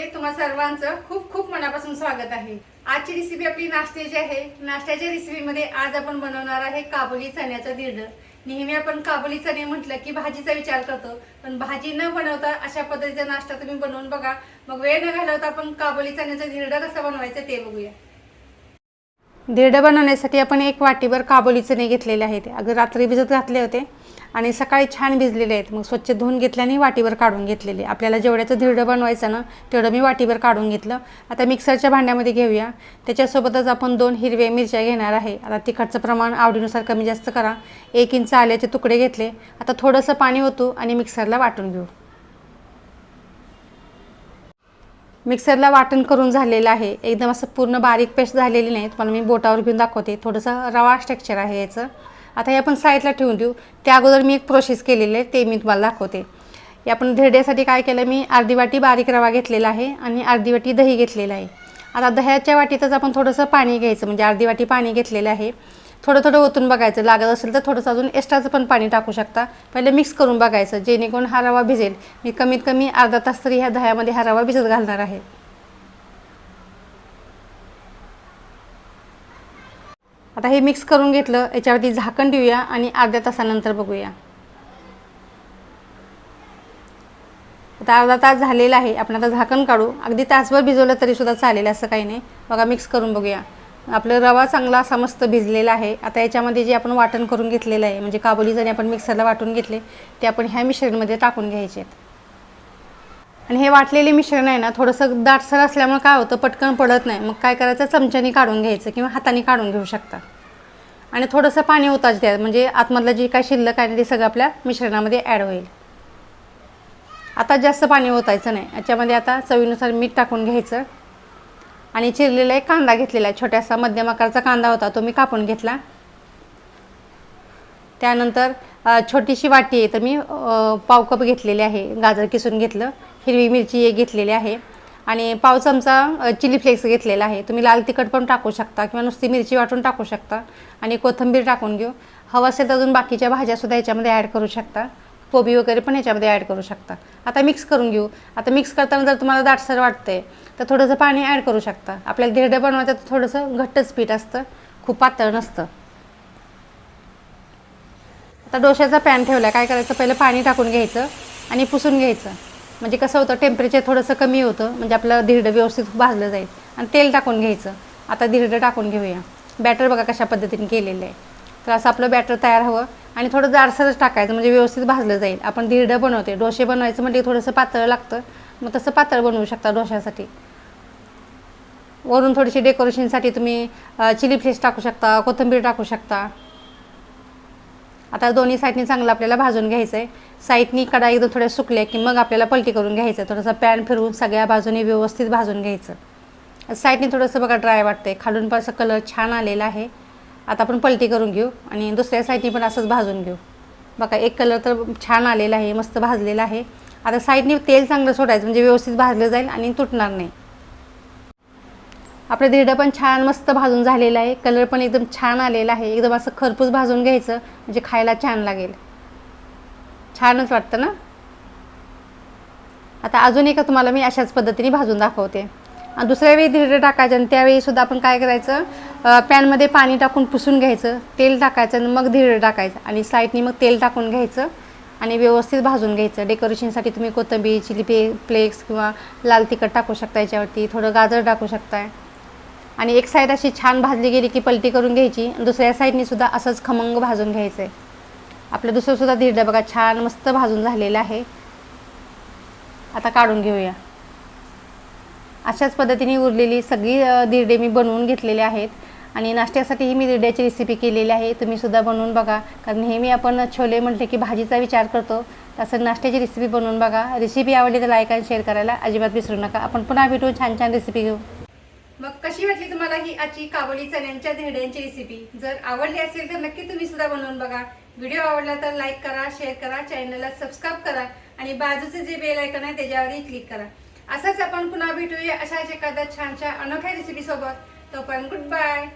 चवमध्ये तुम्हा सर्वांचं खूप खूप मनापासून स्वागत आहे. आजची रेसिपी आपली नाश्त्याची आहे. नाश्त्याच्या रेसिपीमध्ये आज आपण बनवणार आहे काबुली चण्याचं धिरड नेहमी आपण काबुली चणे म्हटलं की भाजीचा विचार करतो. पण भाजी न बनवता अशा पद्धतीचा नाश्ता तुम्ही बनवून बघा. मग वेळ न घालवता आपण काबुली चण्याचं धिरड कसं बनवायचं ते बघूया. धिरडं बनवण्यासाठी आपण एक वाटीभर काबोली चणे घेतलेले आहेत. अगं रात्री भिजत घातले होते आणि सकाळी छान भिजलेले आहेत. मग स्वच्छ धुवून घेतल्याने वाटीभर काढून घेतलेले. आपल्याला जेवढ्याचं धिरडं बनवायचं ना तेवढं मी वाटीभर काढून घेतलं. आता मिक्सरच्या भांड्यामध्ये घेऊया. त्याच्यासोबतच आपण दोन हिरव्या मिरच्या घेणार आहे. आता तिखटचं प्रमाण आवडीनुसार कमी जास्त करा. एक इंच आल्याचे तुकडे घेतले. आता थोडंसं पाणी होतो आणि मिक्सरला वाटून घेऊ. मिक्सरला वाटण करून झालेलं आहे. एकदम असं पूर्ण बारीक पेस्ट झालेली नाही. तुम्हाला मी बोटावर घेऊन दाखवते. थोडंसं रवा स्ट्रक्चर आहे याचं. आता हे आपण साईडला ठेवून देऊ. त्या अगोदर मी एक प्रोसेस केलेली आहे. ते मी तुम्हाला दाखवते. आपण धिरड्यासाठी काय केलं? मी अर्धी वाटी बारीक रवा घेतलेला आहे आणि अर्धी वाटी दही घेतलेलं आहे. आता दह्याच्या वाटीतच आपण थोडंसं पाणी घ्यायचं. म्हणजे अर्धी वाटी पाणी घेतलेलं आहे. थोडं थोडं ओतून बघायचं. लागत असेल तर थोडंसं अजून एक्स्ट्राचं पण पाणी टाकू शकता. पहिले मिक्स करून बघायचं जेणेकरून हा रवा भिजेल. मी कमीत कमी अर्धा तास तरी ह्या दह्यामध्ये हा रवा भिजत घालणार आहे. आता हे मिक्स करून घेतलं याच्यावरती झाकण देऊया आणि अर्ध्या तासानंतर बघूया. आता अर्धा तास झालेला आहे. आपण आता झाकण काढू. अगदी तासभर भिजवलं तरीसुद्धा चालेल असं काही नाही. बघा मिक्स करून बघूया. आपलं रवा चांगला असा मस्त भिजलेला आहे. आता याच्यामध्ये जे आपण वाटण करून घेतलेलं आहे म्हणजे काबुली जणी आपण मिक्सरला वाटून घेतले ते आपण ह्या मिश्रणमध्ये टाकून घ्यायचे आणि हे वाटलेले मिश्रण आहे ना थोडंसं दाटसर असल्यामुळे काय होतं पटकन पडत नाही. मग काय करायचं चमच्याने काढून घ्यायचं किंवा हाताने काढून घेऊ शकता. आणि थोडंसं पाणी होताच द्या म्हणजे आतमधलं जे काय शिल्लक आहे ते सगळं आपल्या मिश्रणामध्ये ॲड होईल. आता जास्त पाणी ओतायचं नाही. याच्यामध्ये आता चवीनुसार मीठ टाकून घ्यायचं. आणि चिरलेला एक कांदा घेतलेला आहे छोट्यासा मध्यम आकाराचा कांदा होता तो मी कापून घेतला. त्यानंतर छोटीशी वाटी आहे तर मी पाव कप घेतलेली आहे गाजर किसून घेतलं हिरवी मिरची एक घेतलेली आहे आणि पाव चमचा चिली फ्लेक्स घेतलेला आहे. तुम्ही लाल तिखट पण टाकू शकता किंवा नुसती मिरची वाटून टाकू शकता आणि कोथिंबीर टाकून घेऊ. हवं असेल तर अजून बाकीच्या भाज्यासुद्धा याच्यामध्ये ॲड करू शकता. कोबी वगैरे पण याच्यामध्ये ॲड करू शकता. आता मिक्स करून घेऊ. आता मिक्स करताना जर तुम्हाला दाटसर वाटते तर थोडंसं पाणी ॲड करू शकता. आपल्याला धिरडं बनवायचं तर थोडंसं घट्टच पीठ असतं. खूप पातळ नसतं. आता डोश्याचा पॅन ठेवला काय करायचं? पहिलं पाणी टाकून घ्यायचं आणि पुसून घ्यायचं. म्हणजे कसं होतं? टेम्परेचर थोडंसं कमी होतं. म्हणजे आपलं धिरडं व्यवस्थित भाजलं जाईल. आणि तेल टाकून घ्यायचं. आता धिरडं टाकून घेऊया. बॅटर बघा कशा पद्धतीने केलेलं आहे. तर असं आपलं बॅटर तयार हवं. आणि थोडं जाडसरच टाकायचं म्हणजे व्यवस्थित भाजलं जाईल. आपण धिरडं बनवते डोसे बनवायचं म्हणजे थोडंसं पातळ लागतं. मग तसं पातळ बनवू शकता डोश्यासाठी. वरून थोडीशी डेकोरेशनसाठी तुम्ही चिली फ्लेक्स टाकू शकता कोथिंबीर टाकू शकता. आता दोन्ही साईडनी चांगलं आपल्याला भाजून घ्यायचं आहे साईडनी कडा एकदम थोड्या सुकल्या की मग आपल्याला पलटी करून घ्यायचं आहे थोडंसं पॅन फिरवून सगळ्या बाजूने व्यवस्थित भाजून घ्यायचं. साईडनी थोडंसं बघा ड्राय वाटतंय. खालून पण असं कलर छान आलेला आहे. आता आपण पलटी करून घेऊ आणि दुसऱ्या साईडने पण असंच भाजून घेऊ. बघा एक कलर तर छान आलेला आहे मस्त भाजलेला आहे. आता साईडने तेल चांगलं सोडायचं म्हणजे व्यवस्थित भाजलं जाईल आणि तुटणार नाही. आपलं धिरडं पण छान मस्त भाजून झालेलं आहे. कलर पण एकदम छान आलेला आहे. एकदम असं खरपूस भाजून घ्यायचं म्हणजे खायला छान लागेल. छानच वाटतं ना? आता अजून एका तुम्हाला मी अशाच पद्धतीने भाजून दाखवते. आणि दुसऱ्या वेळी धिरडं टाकायचं आणि त्यावेळी सुद्धा आपण काय करायचं पॅनमध्ये पाणी टाकून पुसून घ्यायचं तेल टाकायचं आणि मग धिरडं टाकायचं आणि साईडनी मग तेल टाकून घ्यायचं आणि व्यवस्थित भाजून घ्यायचं. डेकोरेशनसाठी तुम्ही कोथिंबीर चिली पे फ्लेक्स किंवा लाल तिखट टाकू शकता याच्यावरती थोडं गाजर टाकू शकताय. आणि एक साईड अशी छान भाजली गेली की पलटी करून घ्यायची आणि दुसऱ्या साईडनी सुद्धा असंच खमंग भाजून घ्यायचं आहे आपलं दुसरंसुद्धा धिरडं बघा छान मस्त भाजून झालेलं आहे. आता काढून घेऊया. अशाच पद्धतीने उरलेली सगळी दिरडे मी बनवून घेतलेले आहेत. आणि नाश्त्यासाठीही मी दिरड्याची रेसिपी केलेली आहे. तुम्हीसुद्धा बनवून बघा. कारण नेहमी आपण छोले म्हटले की भाजीचा विचार करतो. तसं नाश्त्याची रेसिपी बनवून बघा. रेसिपी आवडली तर लाईक आणि शेअर करायला अजिबात विसरू नका. आपण पुन्हा भेटू. छान छान रेसिपी घेऊ मग कशी वाटली तुम्हाला ही आजची काबोली चण्यांच्या धिरड्यांची रेसिपी जर आवडली असेल तर नक्की तुम्ही सुद्धा बनवून बघा. व्हिडिओ आवडला तर लाईक करा शेअर करा. चॅनलला सबस्क्राईब करा. आणि बाजूचे जे बेल ऐकन आहे त्याच्यावरही क्लिक करा. असंच आपण पुन्हा भेटूया अशाच एखाद्या छानशा अनोख्या रेसिपी सोबत. पण गुड बाय